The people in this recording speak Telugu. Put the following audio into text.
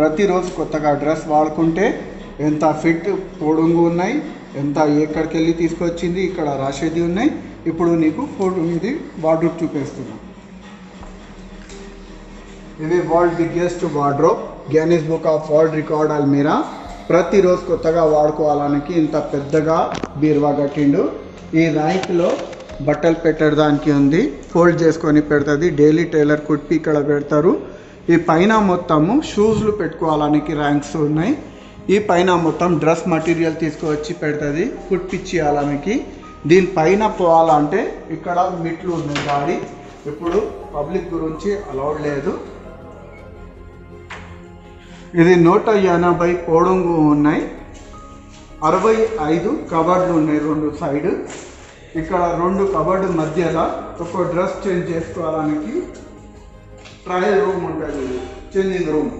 ప్రతిరోజు కొత్తగా డ్రెస్ వాడుకుంటే ఎంత ఫిట్ పొడుగు ఉన్నాయి ఎంత ఎక్కడికి వెళ్ళి తీసుకొచ్చింది ఇక్కడ రాసేది ఉన్నాయి ఇప్పుడు నీకు ఫోటో ఇది వార్డ్రోబ్ చూపిస్తున్నా. ఇది world biggest wardrobe Guinness book of world record అల్మీరా ప్రతిరోజు కొత్తగా వాడుకోవాలనికి ఇంత పెద్దగా బీరువా కట్టిండు. ఈ ర్యాంక్లో బట్టలు పెట్టడానికి ఉంది ఫోల్డ్ చేసుకొని పెడుతుంది. డైలీ టైలర్ కుట్టి ఇక్కడ పెడతారు. ఈ పైన మొత్తము షూస్లు పెట్టుకోవడానికి ర్యాంక్స్ ఉన్నాయి. ఈ పైన మొత్తం డ్రెస్ మటీరియల్ తీసుకువచ్చి పెడుతుంది కుట్టించేయాలనికి దీనిపైన పోవాలంటే ఇక్కడ మెట్లు ఉన్నాయి గాడి ఇప్పుడు పబ్లిక్ గురించి అలౌడ్ లేదు. ఇది నూట ఎనభై పొడుగు ఉన్నాయి. అరవై ఐదు కబర్డ్లు ఉన్నాయి రెండు సైడ్. ఇక్కడ రెండు కబర్డ్ మధ్యలో ఒక డ్రెస్ చేంజ్ చేసుకోవడానికి ట్రయల్ రూమ్ ఉంటుంది చేంజింగ్ రూమ్